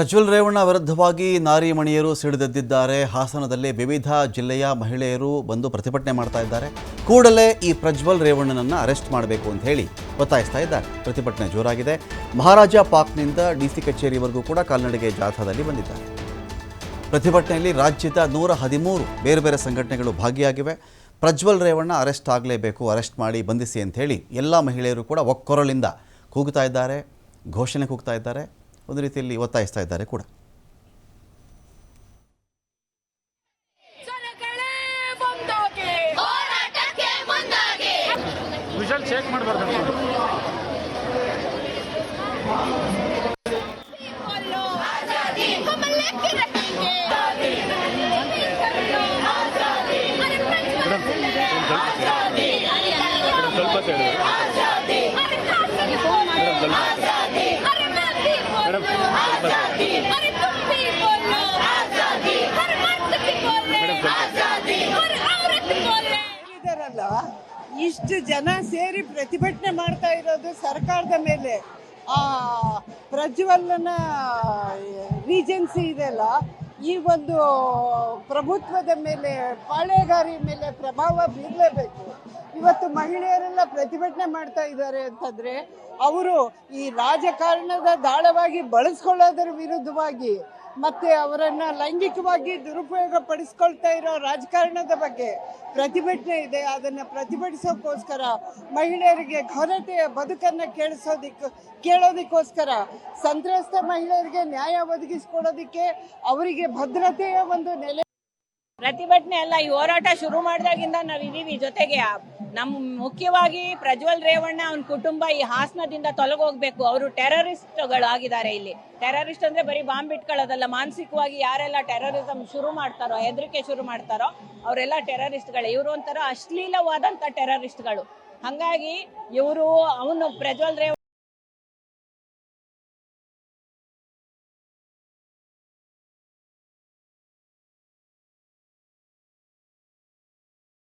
ಪ್ರಜ್ವಲ್ ರೇವಣ್ಣ ವಿರುದ್ಧವಾಗಿ ನಾರಿಮಣಿಯರು ಸಿಡಿದೆದ್ದಿದ್ದಾರೆ. ಹಾಸನದಲ್ಲಿ ವಿವಿಧ ಜಿಲ್ಲೆಯ ಮಹಿಳೆಯರು ಬಂದು ಪ್ರತಿಭಟನೆ ಮಾಡ್ತಾ ಇದ್ದಾರೆ. ಕೂಡಲೇ ಈ ಪ್ರಜ್ವಲ್ ರೇವಣ್ಣನನ್ನು ಅರೆಸ್ಟ್ ಮಾಡಬೇಕು ಅಂತ ಹೇಳಿ ಒತ್ತಾಯಿಸ್ತಾ ಇದ್ದಾರೆ. ಪ್ರತಿಭಟನೆ ಜೋರಾಗಿದೆ. ಮಹಾರಾಜ ಪಾರ್ಕ್ನಿಂದ ಡಿ ಸಿ ಕಚೇರಿವರೆಗೂ ಕೂಡ ಕಾಲ್ನಡಿಗೆ ಜಾಥಾದಲ್ಲಿ ಬಂದಿದ್ದಾರೆ. ಪ್ರತಿಭಟನೆಯಲ್ಲಿ ರಾಜ್ಯದ ನೂರ ಹದಿಮೂರು ಬೇರೆ ಬೇರೆ ಸಂಘಟನೆಗಳು ಭಾಗಿಯಾಗಿವೆ. ಪ್ರಜ್ವಲ್ ರೇವಣ್ಣ ಅರೆಸ್ಟ್ ಆಗಲೇಬೇಕು, ಅರೆಸ್ಟ್ ಮಾಡಿ ಬಂಧಿಸಿ ಅಂತ ಹೇಳಿ ಎಲ್ಲ ಮಹಿಳೆಯರು ಕೂಡ ಒಕ್ಕೊರಲಿಂದ ಕೂಗ್ತಾ ಇದ್ದಾರೆ, ಘೋಷಣೆ ಕೂಗ್ತಾ ಇದ್ದಾರೆ. ಒಂದು ರೀತಿಯಲ್ಲಿ ಒತ್ತಾಯಿಸ್ತಾ ಇದ್ದಾರೆ ಕೂಡ. ಜನಗಳೇ ಇದಾರಲ್ಲ ಇಷ್ಟು ಜನ ಸೇರಿ ಪ್ರತಿಭಟನೆ ಮಾಡ್ತಾ ಇರೋದು ಸರ್ಕಾರದ ಮೇಲೆ. ಆ ಪ್ರಜ್ವಲನ ರೀಜೆನ್ಸಿ ಇದೆಯಲ್ಲ ಈ ಒಂದು ಪ್ರಭುತ್ವದ ಮೇಲೆ, ಪಾಳೆಗಾರಿ ಮೇಲೆ ಪ್ರಭಾವ ಬೀರಲೇಬೇಕು. ಇವತ್ತು ಮಹಿಳೆಯರೆಲ್ಲ ಪ್ರತಿಭಟನೆ ಮಾಡ್ತಾ ಇದ್ದಾರೆ ಅಂತಂದ್ರೆ, ಅವರು ಈ ರಾಜಕಾರಣದ ದಾಳವಾಗಿ ಬಳಸ್ಕೊಳ್ಳೋದ್ರ ವಿರುದ್ಧವಾಗಿ ಮತ್ತೆ ಅವರನ್ನ ಲೈಂಗಿಕವಾಗಿ ದುರುಪಯೋಗ ಪಡಿಸ್ಕೊಳ್ತಾ ಇರೋ ರಾಜಕಾರಣದ ಬಗ್ಗೆ ಪ್ರತಿಭಟನೆ ಇದೆ. ಅದನ್ನ ಪ್ರತಿಭಟಿಸೋಕೋಸ್ಕರ ಮಹಿಳೆಯರಿಗೆ ಘನತೆಯ ಬದುಕನ್ನ ಕೇಳಿಸೋದಿಕ್, ಕೇಳೋದಕ್ಕೋಸ್ಕರ ಸಂತ್ರಸ್ತ ಮಹಿಳೆಯರಿಗೆ ನ್ಯಾಯ ಒದಗಿಸ್ಕೊಡೋದಿಕ್ಕೆ ಅವರಿಗೆ ಭದ್ರತೆಯ ಒಂದು ನೆಲೆ ಪ್ರತಿಭಟನೆ ಅಲ್ಲ, ಈ ಹೋರಾಟ ಶುರು ಮಾಡಿದಾಗಿಂದ ನಾವು ಇದೀವಿ. ಜೊತೆಗೆ ನಮ್ ಮುಖ್ಯವಾಗಿ ಪ್ರಜ್ವಲ್ ರೇವಣ್ಣ ಅವನ ಕುಟುಂಬ ಈ ಹಾಸನದಿಂದ ತೊಲಗೋಗ್ಬೇಕು. ಅವರು ಟೆರರಿಸ್ಟ್ಗಳು ಆಗಿದ್ದಾರೆ ಇಲ್ಲಿ. ಟೆರರಿಸ್ಟ್ ಅಂದ್ರೆ ಬರೀ ಬಾಂಬ್ ಇಟ್ಕೊಳ್ಳೋದಲ್ಲ. ಮಾನಸಿಕವಾಗಿ ಯಾರೆಲ್ಲ ಟೆರರಿಸಂ ಶುರು ಮಾಡ್ತಾರೋ, ಹೆದರಿಕೆ ಶುರು ಮಾಡ್ತಾರೋ, ಅವರೆಲ್ಲ ಟೆರರಿಸ್ಟ್ಗಳು. ಇವರು ಒಂಥರ ಅಶ್ಲೀಲವಾದಂತ ಟೆರರಿಸ್ಟ್ಗಳು. ಹಂಗಾಗಿ ಇವರು, ಅವನು ಪ್ರಜ್ವಲ್ ರೇವಣ್ಣ